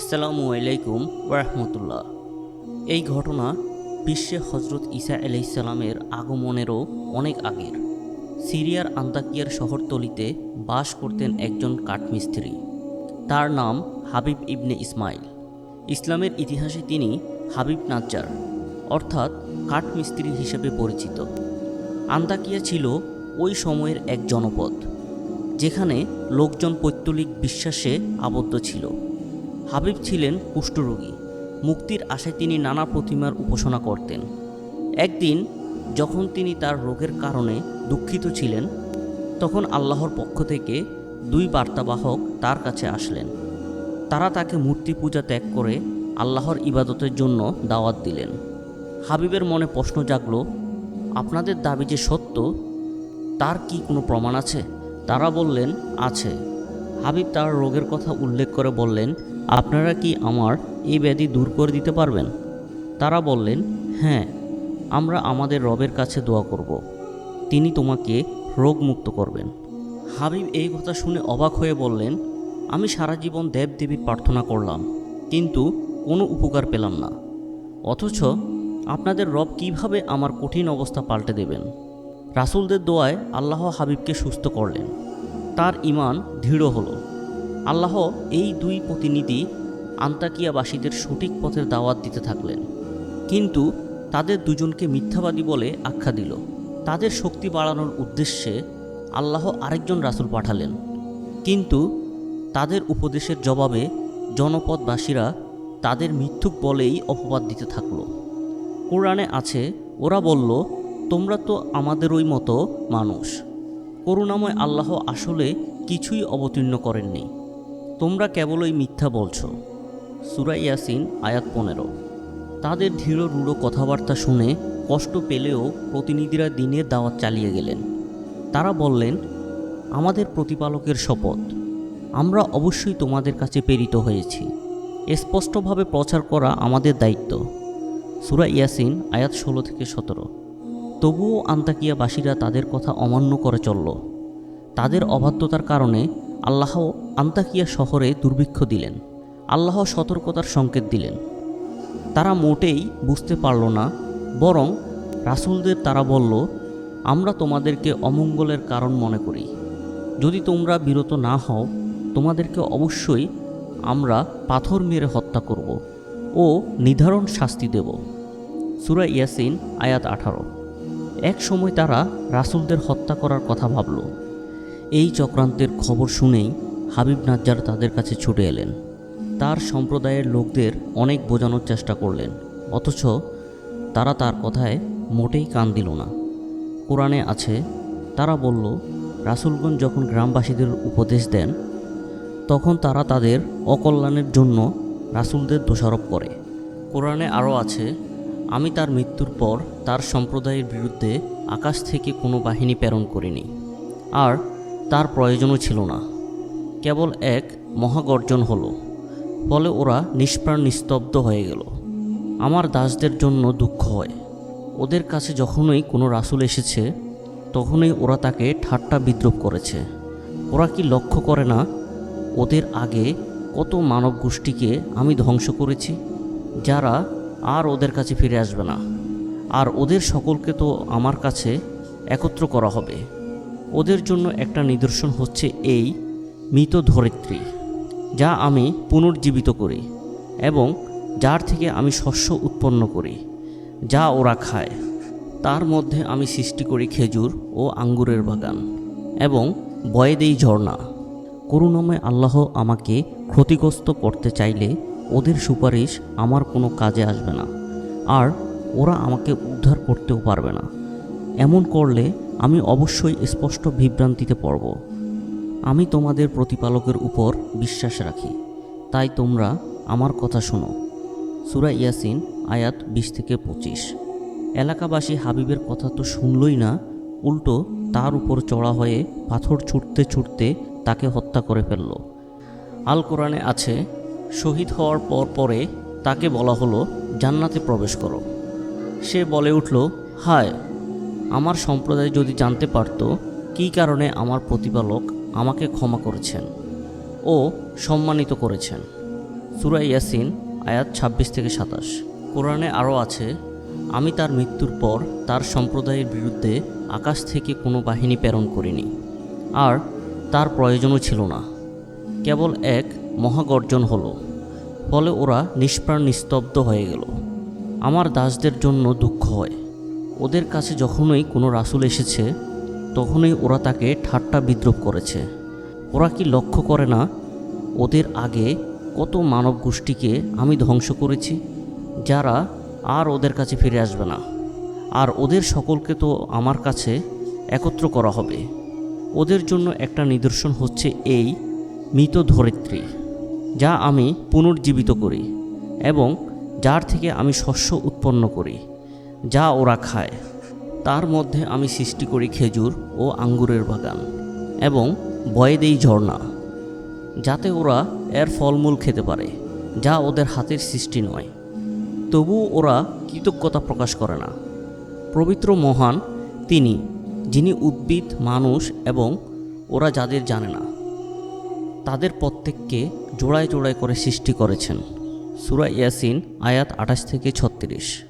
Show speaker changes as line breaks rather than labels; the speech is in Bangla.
আসসালামু আলাইকুম ওরহমতুল্লাহ এই ঘটনা বিশ্বে হজরত ঈসা আলাইসাল্লামের আগমনেরও অনেক আগের। সিরিয়ার আন্তাকিয়ার শহরতলিতে বাস করতেন একজন কাঠমিস্ত্রি। তার নাম হাবিব ইবনে ইসমাইল। ইসলামের ইতিহাসে তিনি হাবিব নাজ্জার, অর্থাৎ কাঠমিস্ত্রি হিসেবে পরিচিত। আন্তাকিয়া ছিল ওই সময়ের এক জনপদ, যেখানে লোকজন পৈত্তলিক বিশ্বাসে আবদ্ধ ছিল। হাবিব ছিলেন কুষ্ঠরোগী। মুক্তির আশায় তিনি নানা প্রতিমার উপাসনা করতেন। একদিন যখন তিনি তার রোগের কারণে দুঃখিত ছিলেন, তখন আল্লাহর পক্ষ থেকে দুই বার্তাবাহক তার কাছে আসলেন। তারা তাকে মূর্তি পূজা ত্যাগ করে আল্লাহর ইবাদতের জন্য দাওয়াত দিলেন। হাবিবের মনে প্রশ্ন জাগলো, আপনাদের দাবি যে সত্য, তার কি কোনো প্রমাণ আছে? তারা বললেন, আছে। হাবিব তার রোগের কথা উল্লেখ করে বললেন আপনারা কি আমার এই ব্যাধি দূর করে দিতে পারবেন? তারা বললেন হ্যাঁ আমরা আমাদের রবের কাছে দোয়া করব। তিনি তোমাকে রোগমুক্ত করবেন। হাবিব এই কথা শুনে অবাক হয়ে বললেন, আমি সারা জীবন দেবদেবীর প্রার্থনা করলাম, কিন্তু কোনো উপকার পেলাম না। অথচ আপনাদের রব কীভাবে আমার কঠিন অবস্থা পাল্টে দেবেন? রাসূলদের দোয়ায় আল্লাহ হাবিবকে সুস্থ করলেন। তার ইমান দৃঢ় হলো। আল্লাহ এই দুই প্রতিনিধি আন্তাকিয়াবাসীদের সঠিক পথের দাওয়াত দিতে থাকলেন। কিন্তু তাদের দুজনকে মিথ্যাবাদী বলে আখ্যা দিল। তাদের শক্তি বাড়ানোর উদ্দেশ্যে আল্লাহ আরেকজন রাসূল পাঠালেন। কিন্তু তাদের উপদেশের জবাবে জনপদবাসীরা তাদের মিথ্যুক বলেই অপবাদ দিতে থাকল। কোরআনে আছে, ওরা বলল, তোমরা তো আমাদেরই মতো মানুষ। করুণাময় আল্লাহ আসলে কিছুই অবতীর্ণ করেননি। তোমরা কেবলই মিথ্যা বলছো। সুরা ইয়াসিন, আয়াত পনেরো। তাদের ধীর রূঢ় কথাবার্তা শুনে কষ্ট পেলেও প্রতিনিধিরা দিনের দাওয়াত চালিয়ে গেলেন। তারা বললেন, আমাদের প্রতিপালকের শপথ। আমরা অবশ্যই তোমাদের কাছে প্রেরিত হয়েছি। স্পষ্টভাবে প্রচার করা আমাদের দায়িত্ব। সুরা ইয়াসিন, আয়াত ষোলো থেকে সতেরো। তবুও আন্তাকিয়াবাসীরা তাদের কথা অমান্য করে চলল। তাদের অবাধ্যতার কারণে আল্লাহ আন্তাকিয়া শহরে দুর্ভিক্ষ দিলেন। আল্লাহ সতর্কতার সংকেত দিলেন। তারা মোটেই বুঝতে পারল না, বরং রাসূলদের তারা বলল, আমরা তোমাদেরকে অমঙ্গলের কারণ মনে করি। যদি তোমরা বিরত না হও, তোমাদেরকে অবশ্যই আমরা পাথর মেরে হত্যা করব ও নির্ধারণ শাস্তি দেব। সুরা ইয়াসিন আয়াত আঠারো। এক সময় তারা রাসূলদের হত্যা করার কথা ভাবল। এই চক্রান্তের খবর শুনেই হাবিব নাজ্জার তাদের কাছে ছুটে এলেন। তার সম্প্রদায়ের লোকদের অনেক বোঝানোর চেষ্টা করলেন, অথচ তারা তার কথায় মোটেই কান দিল না। কোরআনে আছে, তারা বলল রাসূলগঞ্জ যখন গ্রামবাসীদের উপদেশ দেন, তখন তারা তাদের অকল্যাণের জন্য রাসূলদের দোষারোপ করে। কোরআনে আরও আছে, আমি তার মৃত্যুর পর তার সম্প্রদায়ের বিরুদ্ধে আকাশ থেকে কোনো বাহিনী প্রেরণ করিনি। আর তার প্রয়োজনও ছিল না। কেবল এক মহাগর্জন হলো। ফলে ওরা নিষ্প্রাণ নিস্তব্ধ হয়ে গেল। আমার দাসদের জন্য দুঃখ হয়। ওদের কাছে যখনই কোনো রাসুল এসেছে, তখনই ওরা তাকে ঠাট্টা বিদ্রুপ করেছে। ওরা কি লক্ষ্য করে না, ওদের আগে কত মানব গোষ্ঠীকে আমি ধ্বংস করেছি, যারা আর ওদের কাছে ফিরে আসবে না। আর ওদের সকলকে তো আমার কাছে একত্র করা হবে। ওদের জন্য একটা নিদর্শন হচ্ছে এই মৃত ধরিত্রী, যা আমি পুনর্জীবিত করি এবং যার থেকে আমি শস্য উৎপন্ন করি, যা ওরা খায়। তার মধ্যে আমি সৃষ্টি করি খেজুর ও আঙ্গুরের বাগান এবং বয়ে দেই ঝর্ণা। করুণাময় আল্লাহ আমাকে ক্ষতিগ্রস্ত করতে চাইলে ওদের সুপারিশ আমার কোনো কাজে আসবে না, আর ওরা আমাকে উদ্ধার করতেও পারবে না। এমন করলে আমি অবশ্যই স্পষ্ট বিভ্রান্তিতে পড়ব। আমি তোমাদের প্রতিপালকের উপর বিশ্বাস রাখি। তাই তোমরা আমার কথা শোনো। সুরা ইয়াসিন, আয়াত বিশ থেকে পঁচিশ। এলাকাবাসী হাবিবের কথা তো শুনলই না, উল্টো তার উপর চড়া হয়ে পাথর ছুটতে ছুটতে তাকে হত্যা করে ফেলল। আল কোরআনে আছে, শহীদ হওয়ার পর পরে তাকে বলা হলো, জান্নাতে প্রবেশ করো। সে বলে উঠল, হায়! আমার সম্প্রদায় যদি জানতে পারত কী কারণে আমার প্রতিপালক আমাকে ক্ষমা করেছেন ও সম্মানিত করেছেন। সুরা ইয়াসিন, আয়াত ২৬ থেকে সাতাশ। কোরআনে আরও আছে, আমি তার মৃত্যুর পর তার সম্প্রদায়ের বিরুদ্ধে আকাশ থেকে কোনো বাহিনী প্রেরণ করিনি। আর তার প্রয়োজনও ছিল না। কেবল এক মহাগর্জন হলো। ফলে ওরা নিষ্প্রাণ নিস্তব্ধ হয়ে গেল। আমার দাসদের জন্য দুঃখ হয়। ওদের কাছে যখনই কোনো রাসুল এসেছে, তখনই ওরা তাকে ঠাট্টা বিদ্রুপ করেছে। ওরা কি লক্ষ্য করে না, ওদের আগে কত মানব গোষ্ঠীকে আমি ধ্বংস করেছি, যারা আর ওদের কাছে ফিরে আসবে না। আর ওদের সকলকে তো আমার কাছে একত্র করা হবে। ওদের জন্য একটা নিদর্শন হচ্ছে এই মৃত ধরিত্রী, যা আমি পুনর্জীবিত করি এবং যার থেকে আমি শস্য উৎপন্ন করি। যা ওরা খায়। তার মধ্যে আমি সৃষ্টি করি খেজুর ও আঙ্গুরের বাগান এবং বয়ে দেই ঝর্ণা, যাতে ওরা এর ফলমূল খেতে পারে, যা ওদের হাতের সৃষ্টি নয়। তবুও ওরা কৃতজ্ঞতা প্রকাশ করে না। পবিত্র মহান তিনি, যিনি উদ্ভিদ, মানুষ এবং ওরা যাদের জানে না, তাদের প্রত্যেককে জোড়ায় জোড়ায় করে সৃষ্টি করেছেন। সুরা ইয়াসিন, আয়াত আঠাশ থেকে ছত্রিশ।